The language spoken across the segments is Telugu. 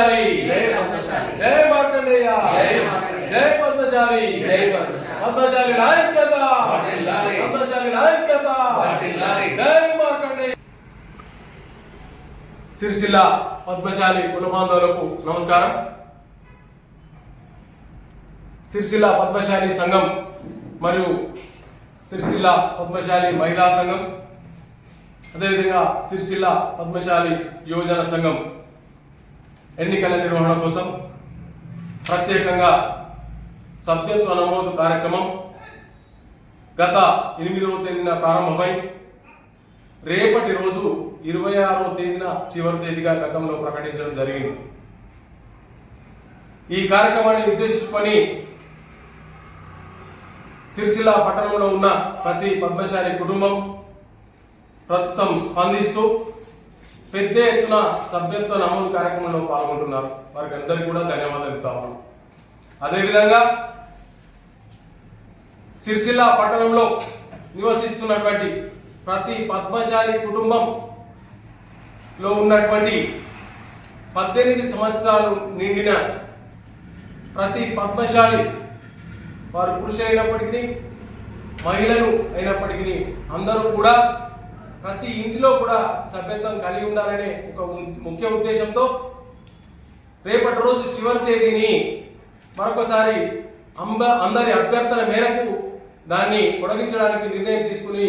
పద్మశాలి జై పద్మశాలి. జై మార్కండేయ జై మార్కండేయ. జై పద్మశాలి పద్మశాలి. నాయకత. పద్మశాలి నాయకత వర్ధిల్లాలి. జై మార్కండేయ సిరిసిల్ల పద్మశాలి కులబాంధవులకు నమస్కారం సిరిసిల్ల పద్మశాలి సంఘం మరియు సిరిసిల్ల పద్మశాలి మహిళా సంఘం అదేవిధంగా సిరిసిల్ల పద్మశాలి యువజన సంఘం ఎన్నికల నిర్వహణ కోసం ప్రత్యేకంగా సభ్యత్వ నమోదు కార్యక్రమం గత ఎనిమిదవ తేదీన ప్రారంభమై రేపటి రోజు ఇరవై ఆరవ తేదీన చివరి తేదీగా గతంలో ప్రకటించడం జరిగింది. ఈ కార్యక్రమాన్ని ఉద్దేశించుకొని సిరిసిల్ల పట్టణంలో ఉన్న ప్రతి పద్మశాలి కుటుంబం ప్రస్తుతం స్పందిస్తూ పెద్ద ఎత్తున సభ్యత్వ నమోదు కార్యక్రమంలో పాల్గొంటున్నారు. వారికి అందరికీ కూడా ధన్యవాదాలు చెప్తా ఉన్నాం. అదేవిధంగా సిరిసిల్ల పట్టణంలో నివసిస్తున్నటువంటి ప్రతి పద్మశాలి కుటుంబంలో ఉన్నటువంటి పద్దెనిమిది సంవత్సరాలు నిండిన ప్రతి పద్మశాలి వారు పురుషులైనప్పటికీ అయినప్పటికీ మహిళలు అయినప్పటికీ అందరూ కూడా ప్రతి ఇంటిలో కూడా సభ్యత్వం కలిగి ఉండాలనే ఒక ముఖ్య ఉద్దేశంతో రేపటి రోజు చివరి తేదీని మరొకసారి అంబ అందరి అభ్యర్థన మేరకు దాన్ని పొడగించడానికి నిర్ణయం తీసుకుని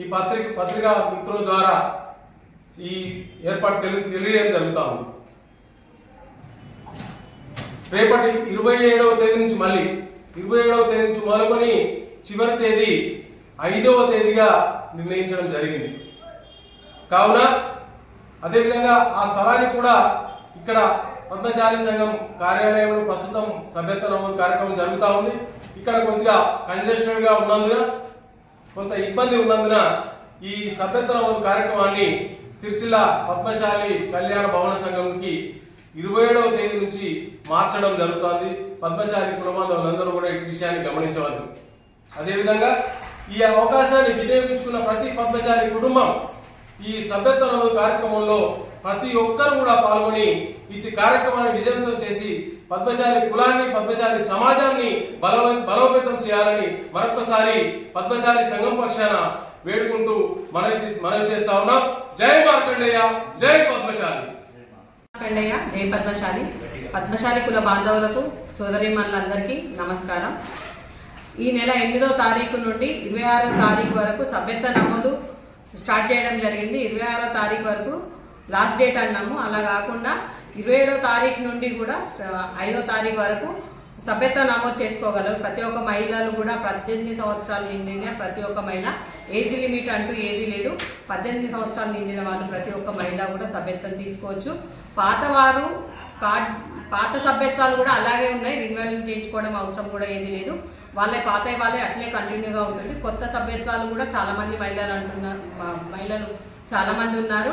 ఈ పత్రిక పత్రికా మిత్రుల ద్వారా ఈ ఏర్పాటు తెలి తెలియడం జరుగుతా ఉంది. రేపటి ఇరవై ఏడవ తేదీ నుంచి మళ్ళీ ఇరవై ఏడవ తేదీ నుంచి మొదలుకొని చివరి తేదీ ఐదవ తేదీగా నిర్ణయించడం జరిగింది. కావున అదేవిధంగా ఆ స్థలాన్ని కూడా ఇక్కడ పద్మశాలి సంఘం కార్యాలయంలో ప్రస్తుతం సభ్యత్వ నమోదు కార్యక్రమం జరుగుతూ ఉంది. ఇక్కడ కొద్దిగా కంజెస్టెడ్గా ఉన్నందున కొంత ఇబ్బంది ఉన్నందున ఈ సభ్యత్వ నమోదు కార్యక్రమాన్ని సిరిసిల్ల పద్మశాలి కళ్యాణ భవన సంఘంకి ఇరవై ఏడవ తేదీ నుంచి మార్చడం జరుగుతోంది. పద్మశాలి కులబాంధవులందరూ కూడా ఈ విషయాన్ని గమనించవాలి అదేవిధంగా ఈ అవకాశాన్ని వినియోగించుకున్న ప్రతి పద్మశాలి కుటుంబం ఈ సభ్యత్వ నమోదు కార్యక్రమంలో ప్రతి ఒక్కరు కూడా పాల్గొని ఇటు కార్యక్రమాన్ని విజయవంతం చేసి పద్మశాలి కులాన్ని పద్మశాలి సమాజాన్ని బలవ బలోపేతం చేయాలని మరొకసారి పద్మశాలి సంఘం పక్షాన వేడుకుంటూ మనవి మనవి చేస్తా ఉన్నాం. జై మార్కండేయ జై పద్మశాలి. జై పద్మశాలి. పద్మశాలి కుల బాంధవులకు సోదరిమణులందరికీ నమస్కారం. ఈ నెల ఎనిమిదో తారీఖు నుండి ఇరవై ఆరో తారీఖు వరకు సభ్యత నమోదు స్టార్ట్ చేయడం జరిగింది. ఇరవై ఆరో తారీఖు వరకు లాస్ట్ డేట్ అన్నాము. అలా కాకుండా ఇరవై ఏడో తారీఖు నుండి కూడా ఐదో తారీఖు వరకు సభ్యత్వ నమోదు చేసుకోగలరు. ప్రతి ఒక్క మహిళలు కూడా పద్దెనిమిది సంవత్సరాలు నిండిన ప్రతి ఒక్క మహిళ ఏజ్ లిమిట్ అంటూ ఏదీ లేదు. పద్దెనిమిది సంవత్సరాలు నిండిన వాళ్ళు ప్రతి ఒక్క మహిళ కూడా సభ్యత్వం తీసుకోవచ్చు. పాతవారు కార్డ్ పాత సభ్యత్వాలు కూడా అలాగే ఉన్నాయి. రిన్యూవల్ చేయించుకోవడం అవసరం కూడా ఏది లేదు. వాళ్ళే పాత వాళ్ళే అట్లే కంటిన్యూగా ఉంటుంది. కొత్త సభ్యత్వాలు కూడా చాలామంది మహిళలు అంటున్నారు మహిళలు చాలామంది ఉన్నారు.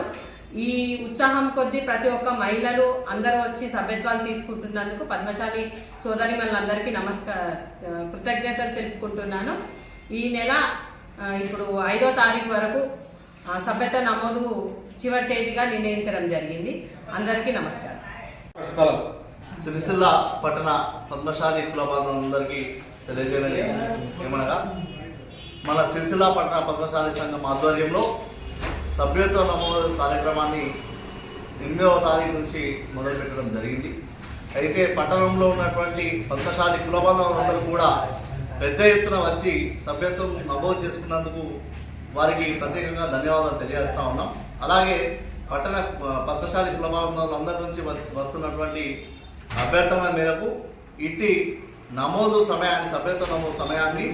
ఈ ఉత్సాహం కొద్దీ ప్రతి ఒక్క మహిళలు అందరూ వచ్చి సభ్యత్వాలు తీసుకుంటున్నందుకు పద్మశాలి సోదరి మనందరికీ నమస్కార కృతజ్ఞతలు తెలుపుకుంటున్నాను. ఈ నెల ఇప్పుడు ఐదో తారీఖు వరకు ఆ, సభ్యత్వ నమోదు చివరి తేదీగా నిర్ణయించడం జరిగింది. అందరికీ నమస్కారం. సిరిసిల్ల పట్టణ పద్మశాలి కుల బాంధవులందరికీ ఏమనగా మన సిరిసిల్ల పట్టణ పద్మశాలి సంఘం ఆధ్వర్యంలో సభ్యత్వ నమోదు కార్యక్రమాన్ని ఎనిమిదవ తారీఖు నుంచి మొదలుపెట్టడం జరిగింది. అయితే పట్టణంలో ఉన్నటువంటి పద్మశాలి కులబాంధవులందరూ కూడా పెద్ద ఎత్తున వచ్చి సభ్యత్వం నమోదు చేసుకున్నందుకు వారికి ప్రత్యేకంగా ధన్యవాదాలు తెలియజేస్తా ఉన్నాం. అలాగే పట్టణ పద్మశాలి కులబాంధవులందరి నుంచి వస్తున్నటువంటి అభ్యర్థన మేరకు ఇట్టి నమోదు సమయాన్ని సభ్యత్వ నమోదు సమయాన్ని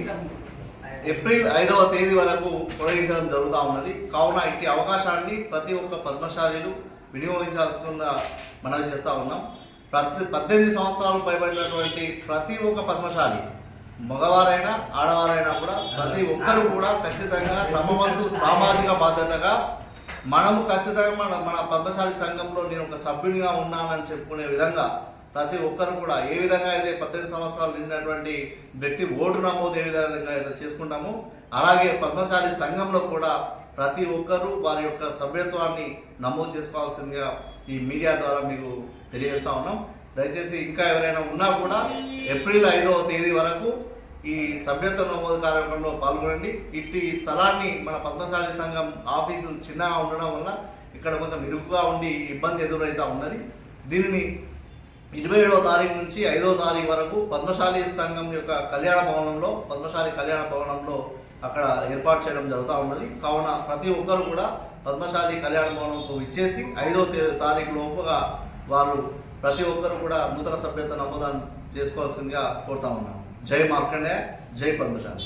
ఏప్రిల్ ఐదవ తేదీ వరకు పొడిగించడం జరుగుతూ ఉన్నది. కావున ఇట్టి అవకాశాన్ని ప్రతి ఒక్క పద్మశాలీలు వినియోగించాల్సిందిగా మనం చేస్తూ ఉన్నాం. ప్రతి పద్దెనిమిది సంవత్సరాలు పైబడినటువంటి ప్రతి ఒక్క పద్మశాలి మగవారైనా ఆడవారైనా కూడా ప్రతి ఒక్కరు కూడా ఖచ్చితంగా తమ వంతు సామాజిక బాధ్యతగా మనము ఖచ్చితంగా మన మన పద్మశాలి సంఘంలో నేను ఒక సభ్యునిగా ఉన్నానని చెప్పుకునే విధంగా ప్రతి ఒక్కరు కూడా ఏ విధంగా అయితే పద్దెనిమిది సంవత్సరాలు నిండినటువంటి వ్యక్తి ఓటు నమోదు ఏ విధంగా అయితే చేసుకుంటామో అలాగే పద్మశాలి సంఘంలో కూడా ప్రతి ఒక్కరూ వారి యొక్క సభ్యత్వాన్ని నమోదు చేసుకోవాల్సిందిగా ఈ మీడియా ద్వారా మీకు తెలియజేస్తా ఉన్నాం. దయచేసి ఇంకా ఎవరైనా ఉన్నా కూడా ఏప్రిల్ ఐదవ తేదీ వరకు ఈ సభ్యత్వ నమోదు కార్యక్రమంలో పాల్గొనండి. ఇట్టి స్థలాన్ని మన పద్మశాలి సంఘం ఆఫీసు చిన్నగా ఉండడం వల్ల ఇక్కడ కొంచెం ఇరుకుగా ఉండి ఇబ్బంది ఎదురైతే ఉన్నది. దీనిని ఇరవై ఏడవ తారీఖు నుంచి ఐదవ తారీఖు వరకు పద్మశాలి సంఘం యొక్క కళ్యాణ భవనంలో పద్మశాలి కళ్యాణ భవనంలో అక్కడ ఏర్పాటు చేయడం జరుగుతూ ఉన్నది. కావున ప్రతి ఒక్కరు కూడా పద్మశాలి కళ్యాణ భవనంకు ఇచ్చేసి ఐదవ తే- తారీఖు లోపుగా వారు ప్రతి ఒక్కరు కూడా నూతన సభ్యత నమోదాన్ని చేసుకోవాల్సిందిగా కోరుతా ఉన్నాం. జై మార్కండే జై పద్మశాలి.